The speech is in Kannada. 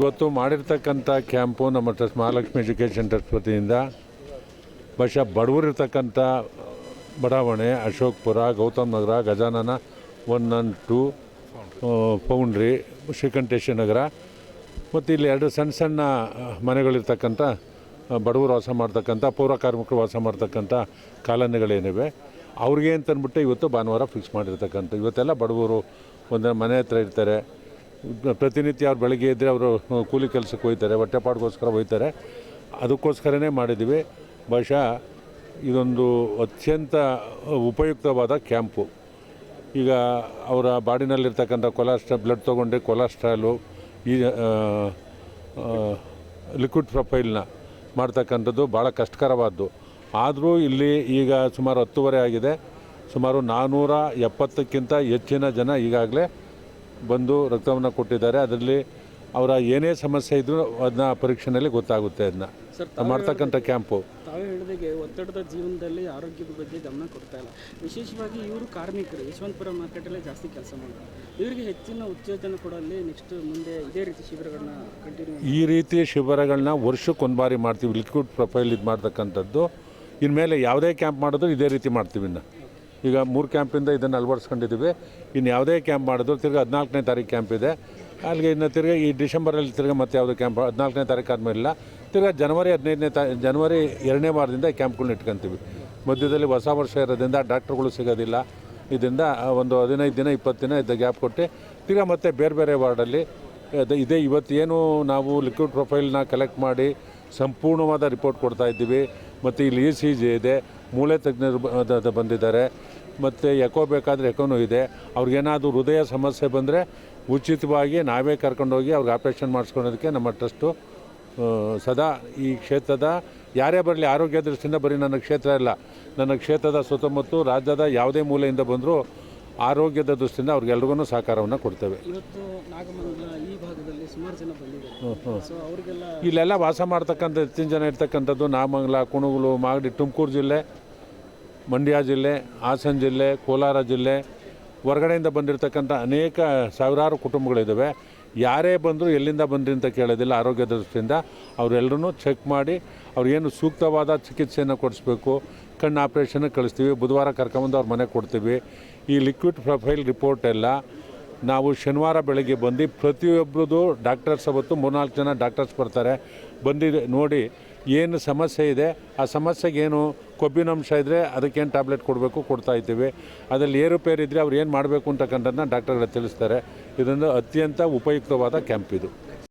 ಇವತ್ತು ಮಾಡಿರ್ತಕ್ಕಂಥ ಕ್ಯಾಂಪು ನಮ್ಮ ಟ್ರಸ್ಟ್ ಮಹಾಲಕ್ಷ್ಮಿ ಎಜುಕೇಷನ್ ಟ್ರಸ್ಟ್ ವತಿಯಿಂದ ಬಹುಶಃ ಬಡವರಿರ್ತಕ್ಕಂಥ ಬಡಾವಣೆ, ಅಶೋಕ್ಪುರ, ಗೌತಮ್ ನಗರ, ಗಜಾನನ ಒನ್ ನನ್ ಟು ಪೌಂಡ್ರಿ, ಶ್ರೀಕಂಠೇಶ್ವರ ನಗರ. ಮತ್ತು ಇಲ್ಲಿ ಎರಡು ಸಣ್ಣ ಸಣ್ಣ ಮನೆಗಳಿರ್ತಕ್ಕಂಥ ಬಡವರು ವಾಸ ಮಾಡ್ತಕ್ಕಂಥ, ಪೌರ ಕಾರ್ಮಿಕರು ವಾಸ ಮಾಡ್ತಕ್ಕಂಥ ಕಾಲೋನಿಗಳೇನಿವೆ. ಅವ್ರಿಗೆ ಅಂತಂದ್ಬಿಟ್ಟು ಇವತ್ತು ಭಾನುವಾರ ಫಿಕ್ಸ್ ಮಾಡಿರ್ತಕ್ಕಂಥ, ಇವತ್ತೆಲ್ಲ ಬಡವರು ಒಂದು ಮನೆ ಹತ್ರ ಇರ್ತಾರೆ. ಪ್ರತಿನಿತ್ಯ ಅವ್ರು ಬೆಳಗ್ಗೆ ಇದ್ದರೆ ಅವರು ಕೂಲಿ ಕೆಲಸಕ್ಕೆ ಹೋಗ್ತಾರೆ ಹೊಟ್ಟೆಪಾಡ್ಗೋಸ್ಕರ ಹೋಗ್ತಾರೆ ಅದಕ್ಕೋಸ್ಕರನೇ ಮಾಡಿದ್ದೀವಿ. ಬಹುಶಃ ಇದೊಂದು ಅತ್ಯಂತ ಉಪಯುಕ್ತವಾದ ಕ್ಯಾಂಪು. ಈಗ ಅವರ ಬಾಡಿನಲ್ಲಿರ್ತಕ್ಕಂಥ ಕೊಲೆಸ್ಟ್ರಾಲ್ ಬ್ಲಡ್ ತೊಗೊಂಡು ಕೊಲಾಸ್ಟ್ರಾಲು, ಈ ಲಿಕ್ವಿಡ್ ಪ್ರೊಫೈಲ್ನ ಮಾಡ್ತಕ್ಕಂಥದ್ದು ಭಾಳ ಕಷ್ಟಕರವಾದ್ದು. ಆದರೂ ಇಲ್ಲಿ ಈಗ ಸುಮಾರು ಹತ್ತುವರೆ ಆಗಿದೆ. ಸುಮಾರು ನಾನ್ನೂರ ಎಪ್ಪತ್ತಕ್ಕಿಂತ ಹೆಚ್ಚಿನ ಜನ ಈಗಾಗಲೇ ಬಂದು ರಕ್ತವನ್ನು ಕೊಟ್ಟಿದ್ದಾರೆ. ಅದರಲ್ಲಿ ಅವರ ಏನೇ ಸಮಸ್ಯೆ ಇದ್ದರೂ ಅದನ್ನ ಪರೀಕ್ಷೆಯಲ್ಲಿ ಗೊತ್ತಾಗುತ್ತೆ ಅದನ್ನ ಮಾಡ್ತಕ್ಕಂಥ ಕ್ಯಾಂಪು. ತಾವೇ ಹೇಳಿದಾಗೆ ಒತ್ತಡದ ಜೀವನದಲ್ಲಿ ಆರೋಗ್ಯದ ಬಗ್ಗೆ ಗಮನ ಕೊಡ್ತಾ ಇಲ್ಲ. ವಿಶೇಷವಾಗಿ ಇವರು ಕಾರ್ಮಿಕರು ಯಶವಂತಪುರ ಮಾರ್ಕೆಟಲ್ಲೇ ಜಾಸ್ತಿ ಕೆಲಸ ಮಾಡ್ತಾರೆ. ಇವರಿಗೆ ಹೆಚ್ಚಿನ ಉತ್ತೇಜನ ಕೊಡಲ್ಲಿ ನೆಕ್ಸ್ಟ್ ಮುಂದೆ ಇದೇ ರೀತಿ ಶಿಬಿರಗಳನ್ನ ಕಂಟಿನ್ಯೂ ಈ ರೀತಿ ಶಿಬಿರಗಳನ್ನ ವರ್ಷಕ್ಕೊಂದು ಬಾರಿ ಮಾಡ್ತೀವಿ. ಲಿಕ್ವಿಡ್ ಪ್ರೊಫೈಲ್ ಇದು ಮಾಡ್ತಕ್ಕಂಥದ್ದು. ಇನ್ಮೇಲೆ ಯಾವುದೇ ಕ್ಯಾಂಪ್ ಮಾಡಿದ್ರು ಇದೇ ರೀತಿ ಮಾಡ್ತೀವಿ ಇನ್ನು. ಈಗ ಮೂರು ಕ್ಯಾಂಪಿಂದ ಇದನ್ನು ಅಳವಡಿಸ್ಕೊಂಡಿದ್ದೀವಿ. ಇನ್ನು ಯಾವುದೇ ಕ್ಯಾಂಪ್ ಮಾಡಿದ್ರು ತಿರ್ಗಿ ಹದಿನಾಲ್ಕನೇ ತಾರೀಕು ಕ್ಯಾಂಪ್ ಇದೆ. ಅಲ್ಲಿಗೆ ಇನ್ನು ತಿರ್ಗಿ ಈ ಡಿಸೆಂಬರಲ್ಲಿ ತಿರ್ಗಿ ಮತ್ತೆ ಯಾವುದೇ ಕ್ಯಾಂಪ್ ಹದಿನಾಲ್ಕನೇ ತಾರೀಕು ಆದಮೇಲೆ ತಿರ್ಗಿ ಜನವರಿ ಹದಿನೈದನೇ ತಾ, ಜನವರಿ ಎರಡನೇ ವಾರದಿಂದ ಕ್ಯಾಂಪ್ಗಳನ್ನ ಇಟ್ಕೊಂತೀವಿ. ಮಧ್ಯದಲ್ಲಿ ಹೊಸ ವರ್ಷ ಇರೋದ್ರಿಂದ ಡಾಕ್ಟ್ರುಗಳು ಸಿಗೋದಿಲ್ಲ. ಇದರಿಂದ ಒಂದು ಹದಿನೈದು ದಿನ, ಇಪ್ಪತ್ತು ದಿನ ಇದ್ದ ಗ್ಯಾಪ್ ಕೊಟ್ಟು ತಿರ್ಗಿ ಮತ್ತೆ ಬೇರೆ ಬೇರೆ ವಾರ್ಡಲ್ಲಿ ಇದೇ. ಇವತ್ತೇನು ನಾವು ಲಿಕ್ವಿಡ್ ಪ್ರೊಫೈಲ್ನ ಕಲೆಕ್ಟ್ ಮಾಡಿ ಸಂಪೂರ್ಣವಾದ ರಿಪೋರ್ಟ್ ಕೊಡ್ತಾ ಇದ್ದೀವಿ. ಮತ್ತು ಇಲ್ಲಿ ಇ ಸಿ ಜಿ ಇದೆ ಮೂಳೆ ತಜ್ಞರು ಬಂದಿದ್ದಾರೆ. ಮತ್ತು ಎಕೋ ಬೇಕಾದರೆ ಎಕೋನೂ ಇದೆ. ಅವ್ರಿಗೇನಾದರೂ ಹೃದಯ ಸಮಸ್ಯೆ ಬಂದರೆ ಉಚಿತವಾಗಿ ನಾವೇ ಕರ್ಕೊಂಡೋಗಿ ಅವ್ರಿಗೆ ಆಪ್ರೇಷನ್ ಮಾಡಿಸ್ಕೊಳೋದಕ್ಕೆ ನಮ್ಮ ಟ್ರಸ್ಟು ಸದಾ ಈ ಕ್ಷೇತ್ರದ, ಯಾರೇ ಬರಲಿ ಆರೋಗ್ಯ ದೃಷ್ಟಿಯಿಂದ ಬರೀ ನನ್ನ ಕ್ಷೇತ್ರ ಇಲ್ಲ ನನ್ನ ಕ್ಷೇತ್ರದ ಸುತ್ತಮುತ್ತ ರಾಜ್ಯದ ಯಾವುದೇ ಮೂಲೆಯಿಂದ ಬಂದರೂ ಆರೋಗ್ಯದ ದೃಷ್ಟಿಯಿಂದ ಅವ್ರಿಗೆಲ್ರಿಗೂ ಸಹಕಾರವನ್ನು ಕೊಡ್ತೇವೆ. ಇಲ್ಲೆಲ್ಲ ವಾಸ ಮಾಡ್ತಕ್ಕಂಥ ಹೆಚ್ಚಿನ ಜನ ಇರ್ತಕ್ಕಂಥದ್ದು ನಾಮಂಗಲ ಕುಣಗುಲು ಮಾಗಡಿ ತುಮಕೂರು ಜಿಲ್ಲೆ ಮಂಡ್ಯ ಜಿಲ್ಲೆ ಹಾಸನ ಜಿಲ್ಲೆ ಕೋಲಾರ ಜಿಲ್ಲೆ ಹೊರಗಡೆಯಿಂದ ಬಂದಿರತಕ್ಕಂಥ ಅನೇಕ ಸಾವಿರಾರು ಕುಟುಂಬಗಳಿದ್ದಾವೆ. ಯಾರೇ ಬಂದರೂ ಎಲ್ಲಿಂದ ಬಂದ್ರಿ ಅಂತ ಕೇಳೋದಿಲ್ಲ ಆರೋಗ್ಯ ದೃಷ್ಟಿಯಿಂದ. ಅವರೆಲ್ಲರೂ ಚೆಕ್ ಮಾಡಿ ಅವ್ರೇನು ಸೂಕ್ತವಾದ ಚಿಕಿತ್ಸೆಯನ್ನು ಕೊಡಿಸ್ಬೇಕು ಕಣ್ಣು ಆಪ್ರೇಷನ್ಗೆ ಕಳಿಸ್ತೀವಿ ಬುಧವಾರ ಕರ್ಕೊಂಬಂದು ಅವ್ರ ಮನೆಗೆ ಕೊಡ್ತೀವಿ. ಈ ಲಿಕ್ವಿಡ್ ಪ್ರೊಫೈಲ್ ರಿಪೋರ್ಟ್ ಎಲ್ಲ ನಾವು ಶನಿವಾರ ಬೆಳಗ್ಗೆ ಬಂದು ಪ್ರತಿಯೊಬ್ಬರದು ಡಾಕ್ಟರ್ಸ್ ಅವತ್ತು ಮೂರ್ನಾಲ್ಕು ಜನ ಡಾಕ್ಟರ್ಸ್ ಬರ್ತಾರೆ. ಬಂದು ನೋಡಿ ಏನು ಸಮಸ್ಯೆ ಇದೆ, ಆ ಸಮಸ್ಯೆಗೆ ಏನು ಕೊಬ್ಬಿನಂಶ ಇದ್ದರೆ ಅದಕ್ಕೇನು ಟ್ಯಾಬ್ಲೆಟ್ ಕೊಡಬೇಕು ಕೊಡ್ತಾ ಇದ್ದೀವಿ. ಅದರಲ್ಲಿ ಏರುಪೇರು ಇದ್ದರೆ ಅವ್ರು ಏನು ಮಾಡಬೇಕು ಅಂತಕ್ಕಂಥದ್ದನ್ನ ಡಾಕ್ಟರ್ಗಳು ತಿಳಿಸ್ತಾರೆ. ಇದೊಂದು ಅತ್ಯಂತ ಉಪಯುಕ್ತವಾದ ಕ್ಯಾಂಪ್ ಇದು.